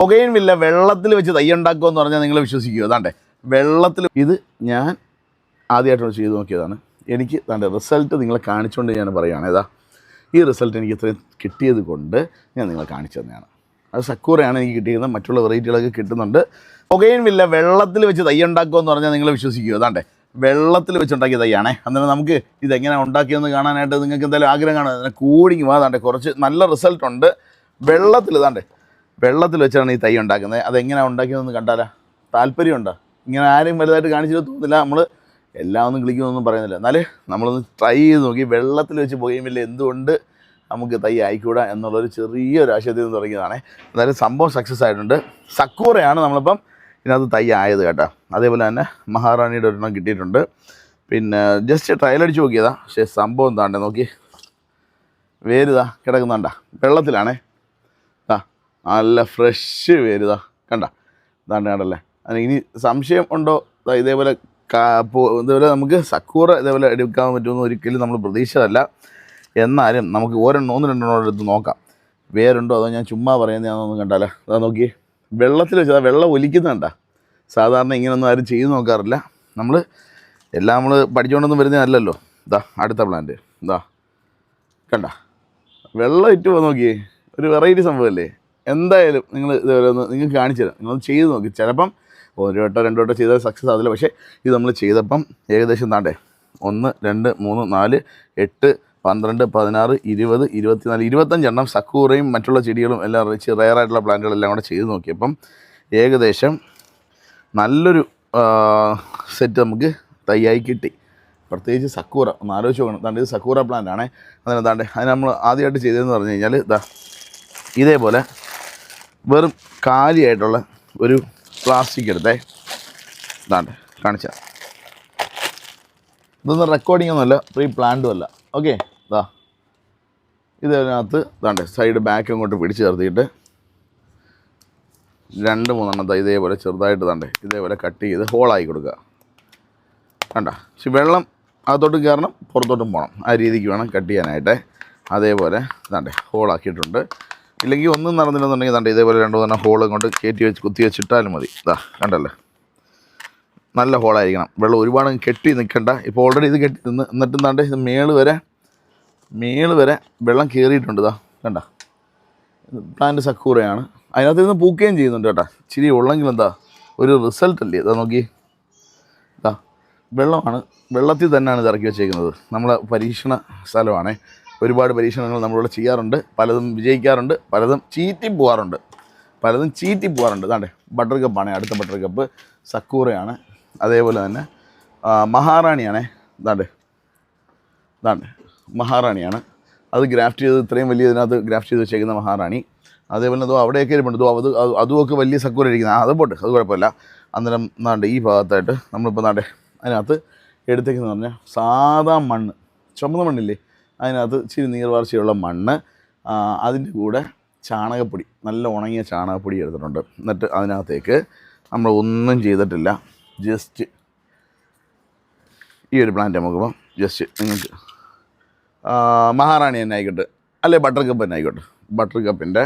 പുകയും വില്ല വെള്ളത്തിൽ വെച്ച് തൈ ഉണ്ടാക്കുമെന്ന് പറഞ്ഞാൽ നിങ്ങൾ വിശ്വസിക്കുക. അതാണ്ടേ. വെള്ളത്തിൽ ഇത് ഞാൻ ആദ്യമായിട്ടൊന്ന് ചെയ്ത് നോക്കിയതാണ്. എനിക്ക് തന്റെ റിസൾട്ട് നിങ്ങളെ കാണിച്ചുകൊണ്ട് ഞാൻ പറയുകയാണ്. ഏതാ ഈ റിസൾട്ട് എനിക്ക് ഇത്രയും കിട്ടിയത് കൊണ്ട് ഞാൻ നിങ്ങളെ കാണിച്ചു തന്നെയാണ്. അത് സക്കൂറയാണ് എനിക്ക് കിട്ടിയിരുന്നത്. മറ്റുള്ള വെറൈറ്റികളൊക്കെ കിട്ടുന്നുണ്ട്. പുകയും വില്ല വെള്ളത്തിൽ വെച്ച് തൈ ഉണ്ടാക്കുമെന്ന് പറഞ്ഞാൽ നിങ്ങൾ വിശ്വസിക്കുക. അതാണ്ടേ. വെള്ളത്തിൽ വെച്ചുണ്ടാക്കിയ തൈയാണേ. അന്നേരം നമുക്ക് ഇതെങ്ങനെ ഉണ്ടാക്കിയെന്ന് കാണാനായിട്ട് നിങ്ങൾക്ക് എന്തായാലും ആഗ്രഹം കാണാം കൂടിങ്ങി വാ താണ്ടെ കുറച്ച് നല്ല റിസൾട്ട് ഉണ്ട്. വെള്ളത്തിൽ താണ്ടെ വെള്ളത്തിൽ വെച്ചാണ് ഈ തൈ ഉണ്ടാക്കുന്നത്. അതെങ്ങനെയാണ് ഉണ്ടാക്കിയതെന്ന് കണ്ടാലാ? താല്പര്യമുണ്ടോ? ഇങ്ങനെ ആരും വലുതായിട്ട് കാണിച്ചിട്ട് തോന്നുന്നില്ല നമ്മൾ എല്ലാം ഒന്നും കിളിക്കുമെന്നൊന്നും പറയുന്നില്ല. എന്നാലേ നമ്മളൊന്ന് ട്രൈ ചെയ്ത് നോക്കി. വെള്ളത്തിൽ വെച്ച് പോകുമില്ല എന്തുകൊണ്ട് നമുക്ക് തൈ ആയിക്കൂടാ എന്നുള്ളൊരു ചെറിയൊരു ആശയത്തിൽ നിന്ന് തുടങ്ങിയതാണ്. എന്തായാലും സംഭവം സക്സസ് ആയിട്ടുണ്ട്. സക്കൂറയാണ് നമ്മളിപ്പം ഇതിനകത്ത് തൈ ആയത് കേട്ടോ. അതേപോലെ തന്നെ മഹാറാണിയുടെ ഒരെണ്ണം കിട്ടിയിട്ടുണ്ട്. പിന്നെ ജസ്റ്റ് ട്രയൽ അടിച്ച് നോക്കിയതാ. പക്ഷേ സംഭവം എന്താണ്ടേ നോക്കി. വേരുതാ കിടക്കുന്നുണ്ടാ? വെള്ളത്തിലാണേ. നല്ല ഫ്രഷ് വേരുതാ കണ്ട? ഇതാണ്ട് കണ്ടല്ലേ? ഇനി സംശയം ഉണ്ടോ? ഇതേപോലെ ഇതേപോലെ നമുക്ക് സക്കൂറ ഇതേപോലെ എടുക്കാൻ പറ്റുമെന്ന് ഒരിക്കലും നമ്മൾ പ്രതീക്ഷിച്ചതല്ല. എന്നാലും നമുക്ക് ഓരോ ഒന്ന് രണ്ടെണ്ണം എടുത്ത് നോക്കാം. വേരുണ്ടോ? അതോ ഞാൻ ചുമ്മാ പറയുന്നതാണെന്നൊന്നും കണ്ടാലോ? അതാ നോക്കി വെള്ളത്തിൽ വെച്ചാൽ വെള്ളം ഒലിക്കുന്നുണ്ട സാധാരണ ഇങ്ങനെയൊന്നും ആരും ചെയ്ത് നോക്കാറില്ല. നമ്മൾ എല്ലാം നമ്മൾ പഠിച്ചുകൊണ്ടൊന്നും വരുന്നതല്ലല്ലോ ഇതാ അടുത്ത പ്ലാന്റ് ഇതാ കണ്ട? വെള്ളം ഇറ്റ് നോക്കിയേ. ഒരു വെറൈറ്റി സംഭവമല്ലേ? എന്തായാലും നിങ്ങൾ ഇതുപോലെ ഒന്ന് നിങ്ങൾക്ക് കാണിച്ചു തരാം. നിങ്ങളൊന്ന് ചെയ്ത് നോക്കി. ചിലപ്പം ഒരു വട്ടോ രണ്ടു വട്ടോ ചെയ്താൽ സക്സസ് ആവില്ല പക്ഷേ ഇത് നമ്മൾ ചെയ്തപ്പം ഏകദേശം താണ്ടേ ഒന്ന് രണ്ട് മൂന്ന് നാല് എട്ട് പന്ത്രണ്ട് പതിനാറ് ഇരുപത് ഇരുപത്തിനാല് ഇരുപത്തഞ്ചെണ്ണം സക്കൂറയും മറ്റുള്ള ചെടികളും എല്ലാം റിച്ച് റയറായിട്ടുള്ള പ്ലാന്റുകളെല്ലാം കൂടെ ചെയ്ത് നോക്കിയപ്പം ഏകദേശം നല്ലൊരു സെറ്റ് നമുക്ക് തയ്യായി കിട്ടി. പ്രത്യേകിച്ച് സക്കൂറ ഒന്ന് ആലോചിച്ച് നോക്കണം. താണ്ട് ഇത് സക്കൂറ പ്ലാന്റ് ആണേ. അതിന് താണ്ട് അതിന് നമ്മൾ ആദ്യമായിട്ട് ചെയ്തതെന്ന് പറഞ്ഞു കഴിഞ്ഞാൽ ഇതാ ഇതേപോലെ വെറും കാലിയായിട്ടുള്ള ഒരു പ്ലാസ്റ്റിക് എടുത്തേ. ഇതാണ്ട് കാണിച്ച. ഇതൊന്നും റെക്കോർഡിംഗ് ഒന്നുമല്ല പ്രീ പ്ലാന്റും അല്ല. ഓക്കെ ഇതാ ഇതിനകത്ത് ഇതാണ്ട് സൈഡ് ബാക്ക് അങ്ങോട്ട് പിടിച്ച് ചേർത്തിയിട്ട് രണ്ട് മൂന്നെണ്ണം ദാ ഇതേപോലെ ചെറുതായിട്ട് ഇതാണ്ട് ഇതേപോലെ കട്ട് ചെയ്ത് ഹോളാക്കി കൊടുക്കുക. കണ്ട? പക്ഷെ വെള്ളം അകത്തോട്ടും കയറണം പുറത്തോട്ടും പോകണം. ആ രീതിക്ക് വേണം കട്ട് ചെയ്യാനായിട്ട്. അതേപോലെ ഇതാണ്ട് ഹോളാക്കിയിട്ടുണ്ട് ഇല്ലെങ്കിൽ ഒന്നും നടന്നില്ലെന്നുണ്ടെങ്കിൽ കണ്ടേ ഇതേപോലെ രണ്ട് തന്നെ ഹോൾ കൊണ്ട് കയറ്റി വെച്ച് കുത്തി വെച്ചിട്ടാലും മതി. ഇതാ കണ്ടല്ലേ? നല്ല ഹോളായിരിക്കണം വെള്ളം ഒരുപാട് കെട്ടി നിൽക്കണ്ട. ഇപ്പോൾ ഓൾറെഡി ഇത് കെട്ടി നിന്ന് എന്നിട്ടും താണ്ട് ഇത് മേൾ വരെ മേൾ വരെ വെള്ളം കയറിയിട്ടുണ്ട് ഇതാ കണ്ട പ്ലാന്റ് സക്കൂറയാണ് അതിനകത്ത് നിന്ന് പൂക്കുകയും ചെയ്യുന്നുണ്ട് കേട്ടോ. ഇച്ചിരി ഉള്ളെങ്കിൽ എന്താ ഒരു റിസൾട്ട് അല്ലേ? ഇതാ നോക്കി. ഇതാ വെള്ളമാണ് വെള്ളത്തിൽ തന്നെയാണ് ഇത് ഇറക്കി വെച്ചേക്കുന്നത്. നമ്മളെ പരീക്ഷണ സ്ഥലമാണ്. ഒരുപാട് പരീക്ഷണങ്ങൾ നമ്മളിവിടെ ചെയ്യാറുണ്ട്. പലതും വിജയിക്കാറുണ്ട്. പലതും ചീറ്റി പോകാറുണ്ട് പലതും ചീറ്റി പോകാറുണ്ട് അതാണ്ടേ ബട്ടർ കപ്പാണ് അടുത്ത ബട്ടർ കപ്പ് സക്കൂറയാണ്. അതേപോലെ തന്നെ മഹാറാണിയാണേ. ഇതാണ്ട് ഇതാണ്ട് മഹാറാണിയാണ്. അത് ഗ്രാഫ്റ്റ് ചെയ്ത് ഇത്രയും വലിയ ഇതിനകത്ത് ഗ്രാഫ്റ്റ് ചെയ്ത് വെച്ചേക്കുന്ന മഹാറാണി. അതേപോലെ അതോ അവിടെയൊക്കെ ഇരിപ്പുണ്ട്. അത് അത് അതുമൊക്കെ വലിയ സക്കൂര ഇരിക്കുന്നത് അത് പോട്ടെ അത് കുഴപ്പമില്ല. അന്നേരം നാണ്ട് ഈ ഭാഗത്തായിട്ട് നമ്മളിപ്പോൾ നാട്ടെ അതിനകത്ത് എടുത്തേക്കെന്ന് പറഞ്ഞാൽ സാധാ മണ്ണ്. ചുമന്ന മണ്ണില്ലേ? അതിനകത്ത് ഇച്ചിരി നീർവാർച്ചയുള്ള മണ്ണ് അതിന്റെ കൂടെ ചാണകപ്പൊടി നല്ല ഉണങ്ങിയ ചാണകപ്പൊടി എടുത്തിട്ടുണ്ട്. എന്നിട്ട് അതിനകത്തേക്ക് നമ്മൾ ഒന്നും ചെയ്തിട്ടില്ല. ജസ്റ്റ് ഈ ഒരു പ്ലാന്റ് നോക്കുമ്പോൾ ജസ്റ്റ് നിങ്ങൾക്ക് മഹാറാണി തന്നെ ആയിക്കോട്ടെ അല്ലെ ബട്ടർ കപ്പ് തന്നെ ആയിക്കോട്ടെ. ബട്ടർ കപ്പിന്റെ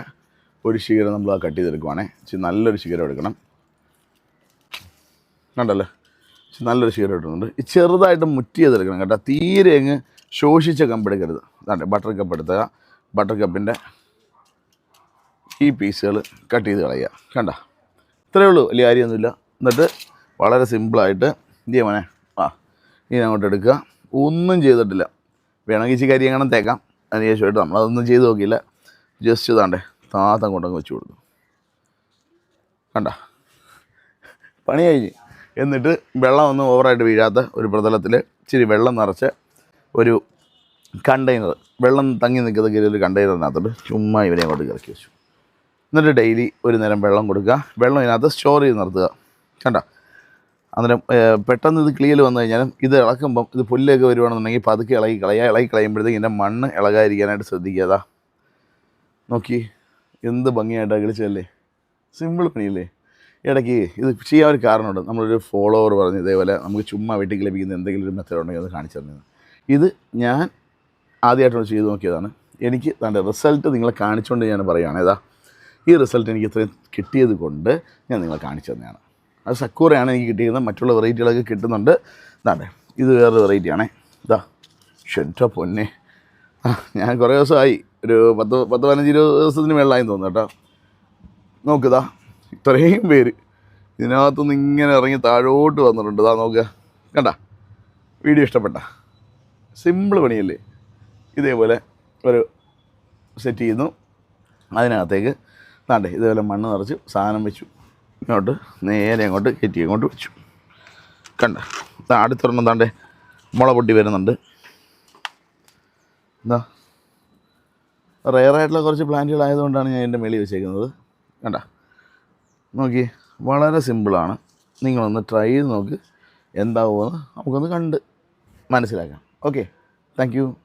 ഒരു ശിഖരം നമ്മൾ കട്ട് ചെയ്തെടുക്കുവാണേ. ഇച്ചിരി നല്ലൊരു ശിഖരം എടുക്കണം. കണ്ടല്ലേ? നല്ലൊരു ഷീഡ് ഇട്ടുണ്ട് ഈ ചെറുതായിട്ട് മുറ്റി ചെയ്തെടുക്കണം കേട്ടോ. തീരെ അങ്ങ് ശോഷിച്ച കമ്പ് എടുക്കരുത്. അതെ ബട്ടർ കപ്പ് എടുത്തുക. ബട്ടർ കപ്പിന്റെ ഈ പീസുകൾ കട്ട് ചെയ്ത് കളയുക. കണ്ട? ഇത്രയേ ഉള്ളൂ. വലിയ കാര്യമൊന്നുമില്ല. എന്നിട്ട് വളരെ സിമ്പിളായിട്ട് എന്ത് ചെയ്യാൻ മോനെ ആ ഇനി അങ്ങോട്ട് എടുക്കുക. ഒന്നും ചെയ്തിട്ടില്ല. വേണമെങ്കിൽ ഇച്ചിരി കരി അങ്ങനെ തേക്കാം. അതിന് ശേഷമായിട്ട് നമ്മളതൊന്നും ചെയ്ത് നോക്കിയില്ല. ജസ്റ്റ് ഇതാണ്ടേ താത്തം കൊണ്ടങ്ങ് വെച്ച് കൊടുത്തു. കണ്ട? പണി കഴിഞ്ഞ്. എന്നിട്ട് വെള്ളം ഒന്നും ഓവറായിട്ട് വീഴാത്ത ഒരു പ്രതലത്തിൽ ഇച്ചിരി വെള്ളം നിറച്ച് ഒരു കണ്ടെയ്നർ വെള്ളം തങ്ങി നിൽക്കുന്ന കീഴിൽ ഒരു ചുമ്മാ ഇവരെ അങ്ങോട്ട് ഇറക്കി വെച്ചു. എന്നിട്ട് ഡെയിലി ഒരു നേരം വെള്ളം കൊടുക്കുക. വെള്ളം ഇതിനകത്ത് സ്റ്റോർ ചെയ്ത് നിർത്തുക. കണ്ട? അന്നേരം പെട്ടെന്ന് ഇത് ക്ലിയർ വന്നു കഴിഞ്ഞാലും ഇത് ഇളക്കുമ്പം ഇത് പുല്ലൊക്കെ വരുവാണെന്നുണ്ടെങ്കിൽ പതുക്കെ ഇളകി കളയുക ഇളകി കളയുമ്പോഴത്തേക്ക് ഇതിന്റെ മണ്ണ് ഇളകാതിരിക്കാനായിട്ട് ശ്രദ്ധിക്കുക. നോക്കി എന്ത് ഭംഗിയായിട്ടാണ് കളിച്ചല്ലേ സിമ്പിൾ പണിയല്ലേ? ഇടയ്ക്ക് ഇത് ചെയ്യാൻ ഒരു കാരണമുണ്ട്. നമ്മളൊരു ഫോളോവർ പറഞ്ഞു ഇതേപോലെ നമുക്ക് ചുമ്മാ വീട്ടിൽ ലഭിക്കുന്ന എന്തെങ്കിലും ഒരു മെത്തേഡ് ഉണ്ടെങ്കിൽ അത് കാണിച്ചു തന്നെ. ഇത് ഞാൻ ആദ്യമായിട്ടൊന്ന് ചെയ്തു നോക്കിയതാണ്. എനിക്ക് തന്റെ റിസൾട്ട് നിങ്ങളെ കാണിച്ചുകൊണ്ട് ഞാൻ പറയുകയാണ്. ഏതാ? ഈ റിസൾട്ട് എനിക്ക് ഇത്രയും കിട്ടിയത് കൊണ്ട് ഞാൻ നിങ്ങളെ കാണിച്ചു തന്നെയാണ്. അത് സക്കൂറയാണ് എനിക്ക് കിട്ടിയിരുന്നത്. മറ്റുള്ള വെറൈറ്റികളൊക്കെ കിട്ടുന്നുണ്ട്. ഇതാണ്ടേ ഇത് വേറൊരു വെറൈറ്റിയാണേ ഇതാ ഷെന്റോ പൊന്നെ. ഞാൻ കുറേ ദിവസമായി ഒരു പത്ത് പത്ത് പതിനഞ്ച് ഇരുപത് ദിവസത്തിന് മേളിലായി തോന്നുന്നു കേട്ടോ. നോക്കുതാ ഇത്രയും പേര് ഇതിനകത്തുനിന്ന് ഇങ്ങനെ ഇറങ്ങി താഴോട്ട് വന്നിട്ടുണ്ട്. ഇതാ നോക്കുക കണ്ട? വീഡിയോ ഇഷ്ടപ്പെട്ട? സിമ്പിൾ പണിയല്ലേ? ഇതേപോലെ ഒരു സെറ്റ് ചെയ്യുന്നു. അതിനകത്തേക്ക് താണ്ടേ ഇതേപോലെ മണ്ണ് നിറച്ച് സാധനം വെച്ചു. ഇങ്ങോട്ട് നേരെ അങ്ങോട്ട് കയറ്റി അങ്ങോട്ട് വെച്ചു. കണ്ട? അടുത്തൊരെണ്ണം താണ്ടേ മുള പൊട്ടി വരുന്നുണ്ട്. എന്താ റെയറായിട്ടുള്ള കുറച്ച് പ്ലാന്റുകളായതുകൊണ്ടാണ് ഞാൻ എന്റെ മേളിൽ വെച്ചേക്കുന്നത്. കണ്ട? നോക്കി. വളരെ സിമ്പിളാണ്. നിങ്ങളൊന്ന് ട്രൈ ചെയ്ത് നോക്ക്. എന്താവുമെന്ന് നമുക്കൊന്ന് കണ്ട് മനസ്സിലാക്കാം. Okay thank